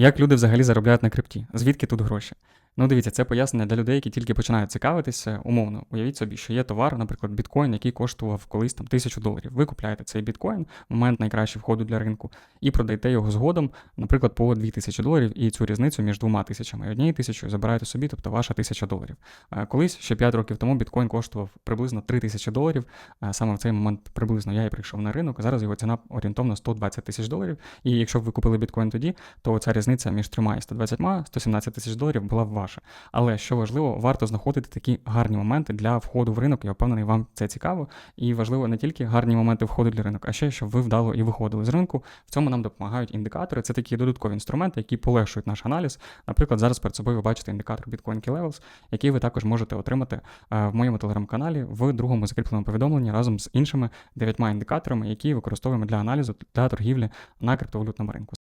Як люди взагалі заробляють на крипті? Звідки тут гроші? Ну, дивіться, це пояснення для людей, які тільки починають цікавитися. Умовно, уявіть собі, що є товар, наприклад, біткоін, який коштував колись там тисячу доларів. Ви купляєте цей біткоін, момент найкращий входу для ринку, і продаєте його згодом, наприклад, по 2000 доларів, і цю різницю між двома тисячами і однією тисячою забираєте собі, тобто ваша тисяча доларів. Е, Колись ще 5 років тому біткоін коштував приблизно 3000 доларів. Е, Саме в цей момент приблизно я і прийшов на ринок. Зараз його ціна орієнтовно 120 тисяч доларів. І якщо б ви купили біткоін тоді, то ця різниця між трьома і 120 117 тисяч доларів була б ваша. Але що важливо, варто знаходити такі гарні моменти для входу в ринок. Я впевнений, вам це цікаво. І важливо не тільки гарні моменти входу для ринок, а ще щоб ви вдало і виходили з ринку. В цьому нам допомагають індикатори. Це такі додаткові інструменти, які полегшують наш аналіз. Наприклад, зараз перед собою ви бачите індикатор Bitcoin Key Levels, який ви також можете отримати е, в моєму телеграм-каналі в другому закріпленому повідомленні разом з іншими дев'ятьма індикаторами, які використовуємо для аналізу та торгівлі на криптовалютному ринку.